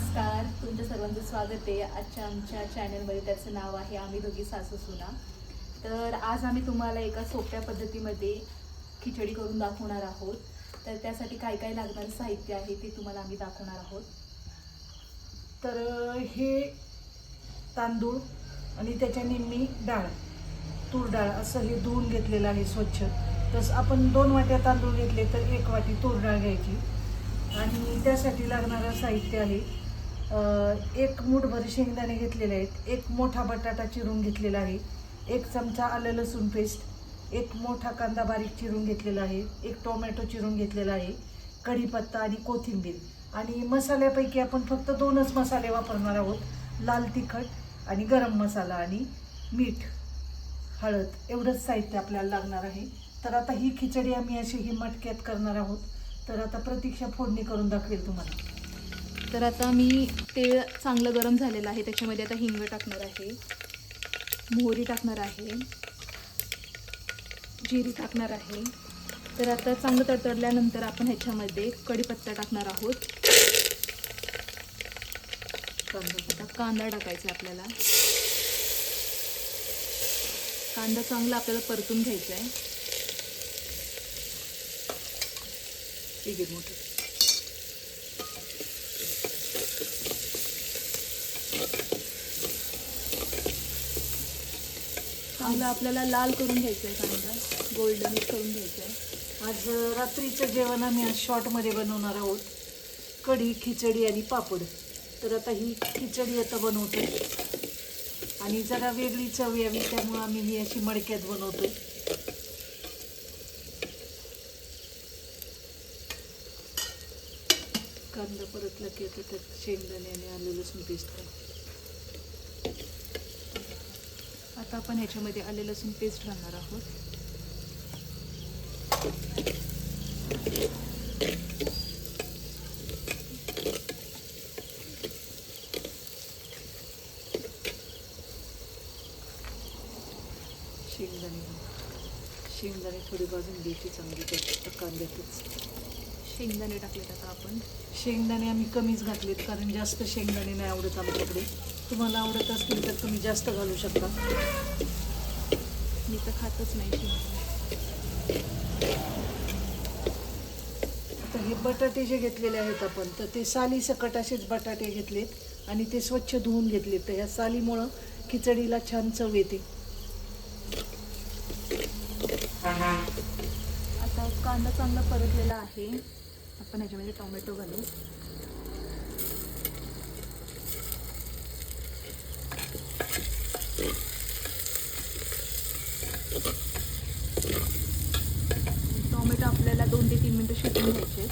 नमस्कार तुमच्या सर्वांचं स्वागत आहे. आजच्या आमच्या चॅनलमध्ये त्याचं नाव आहे आम्ही दोघी सासू सुना. तर आज आम्ही तुम्हाला एका सोप्या पद्धतीमध्ये खिचडी करून दाखवणार आहोत. तर त्यासाठी काय काय लागणारं साहित्य आहे ते तुम्हाला आम्ही दाखवणार आहोत. तर हे तांदूळ आणि त्याच्या निम्मी डाळ तूर डाळ असं हे धुवून घेतलेलं आहे स्वच्छ. तसं आपण दोन वाट्या तांदूळ घेतले तर एक वाटी तूर डाळ घ्यायची. आणि त्यासाठी लागणारं साहित्य आहे एक मूठभर शेंगदाणे घेतलेले आहेत एक मोठा बटाटा चिरून घेतलेला आहे एक चमचा आलं लसूण पेस्ट एक मोठा कांदा बारीक चिरून घेतलेला आहे एक टोमॅटो चिरून घेतलेला आहे कढीपत्ता आणि कोथिंबीर. आणि मसाल्यापैकी आपण फक्त दोनच मसाले वापरणार आहोत लाल तिखट आणि गरम मसाला आणि मीठ हळद. एवढंच साहित्य आपल्याला लागणार आहे. तर आता ही खिचडी आम्ही अशी ही मटक्यात करणार आहोत. तर आता प्रतीक्षा फोडणी करून दाखवेल तुम्हाला. तर आता मी तेल चांगलं गरम झालेलं आहे. त्याच्यामध्ये आता हिंग टाकणार आहे. मोहरी टाकणार आहे. जिरी टाकणार आहे. तर आता चांगलं तडतडल्यानंतर आपण ह्याच्यामध्ये कढीपत्ता टाकणार आहोत. आता कांदा टाकायचा आहे आपल्याला. कांदा चांगला आपल्याला परतून घ्यायचा आहे. आहे मोठं चांगलं आपल्याला लाल करून घ्यायचा आहे कांदा गोल्डन करून घ्यायचा आहे आज रात्रीचं जेवण आम्ही आज शॉर्टमध्ये बनवणार आहोत. कढी खिचडी आणि पापड. तर आता ही खिचडी आता बनवतो आणि जरा वेगळी चव यावी त्यामुळं आम्ही ही अशी मडक्यात बनवतो कांदा परतला की आता त्यात शेंगदाणे आणि आलं लसूण पेस्ट करा. आता आपण ह्याच्यामध्ये आले लसूण पेस्ट घालणार आहोत. शेंगदाणे. शेंगदाणे थोडी भाजून घ्यायची चांगली त्याच्यात कांद्यातच शेंगदाणे टाकलेत आता आपण. शेंगदाणे आम्ही कमीच घातलेत कारण जास्त शेंगदाणे नाही आवडत आमच्याकडे. तुम्हाला आवडत असतील तर तुम्ही जास्त घालू शकता. मी तर खातच नाही तर आता हे बटाटे जे घेतलेले आहेत आपण तर ते साली सकट असेच बटाटे घेतलेत आणि ते स्वच्छ धुवून घेतलेत. तर ह्या सालीमुळं खिचडीला छान चव येते. आता कांदा चांगला परतलेला आहे. आपण ह्याच्यामध्ये टोमॅटो घालू. टोमॅटो आपल्याला दोन ते तीन मिनटं शिजवून घ्यायचे.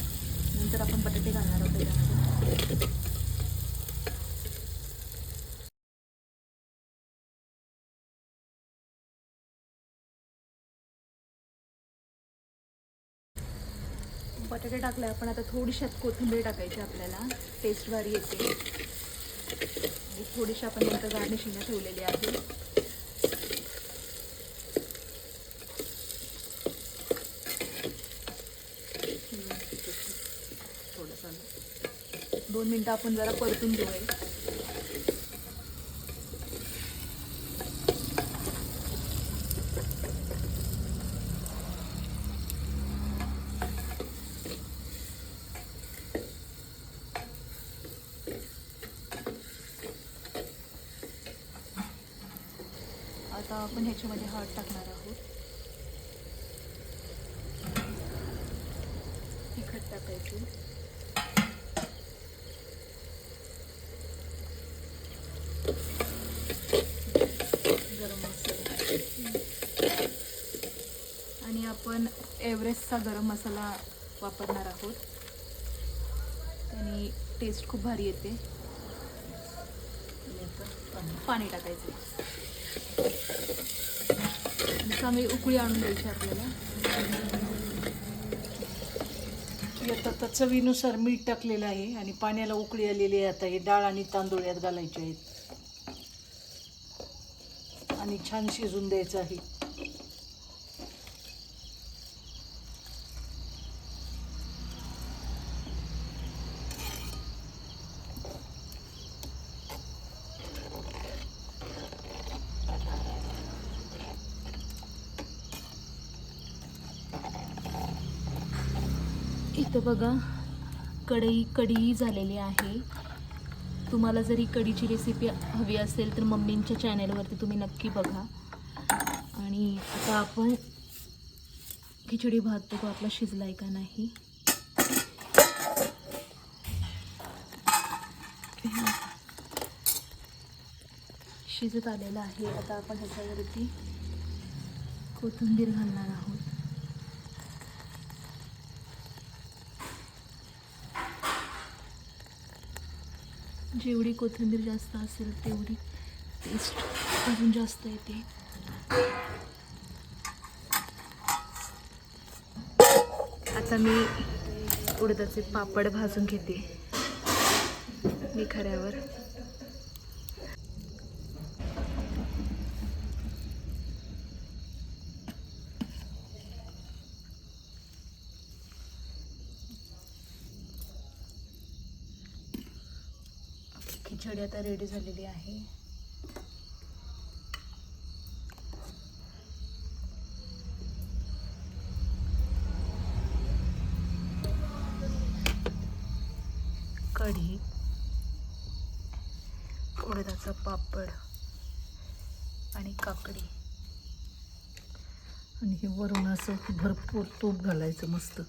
नंतर आपण बटाटे घालणार आहोत त्याच्यामध्ये बटाटे टाकले आपण आता थोडीशात कोथिंबीर टाकायची आपल्याला. टेस्ट भारी येते. थोडीशी आपण नंतर गार्निशिंगला ठेवलेली आहे. दोन मिनटं आपण जरा परतून घेऊया. आता आपण ह्याच्यामध्ये हळद टाकणार आहोत. तिखट टाकायची गरम मसाला आणि आपण एव्हरेस्टचा गरम मसाला वापरणार आहोत. आणि टेस्ट खूप भारी येते. पाणी. टाकायचं. चांगली उकळी आणून द्यायची आपल्याला. यात आता चवीनुसार मीठ टाकलेलं आहे आणि पाण्याला उकळी आलेली आहे आता. हे डाळ आणि तांदूळ यात घालायचे आहेत. आणि छान शिजून द्यायचं आहे. इथं बघा कढई कढी झालेली आहे. तुम्हाला जर ही कढीची रेसिपी हवी असेल तर मम्मींच्या चॅनलवरती तुम्ही नक्की बघा. आणि आता आपण खिचडी भात बघू आपला शिजलाय का नाही. शिजत आलेला आहे. आता आपण ह्याच्यावरती कोथिंबीर घालणार आहोत. जेवढी कोथिंबीर जास्त असेल तेवढी टेस्ट अजून जास्त येते. आता मी उडदाचे पापड भाजून घेते. निखाऱ्यावर खिचडी आता रेडी झालेली आहे. कढी उडदाचा पापड आणि काकडी. आणि हे वरून असं भरपूर तूप घालायचं मस्त.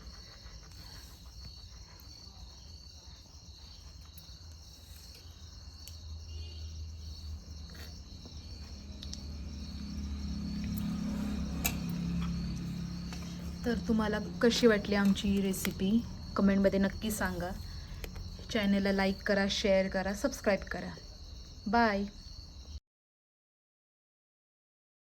तर तुम्हाला कशी वाटली आमची रेसिपी कमेंटमध्ये नक्की सांगा. चॅनलला लाईक करा शेअर करा सबस्क्राईब करा. बाय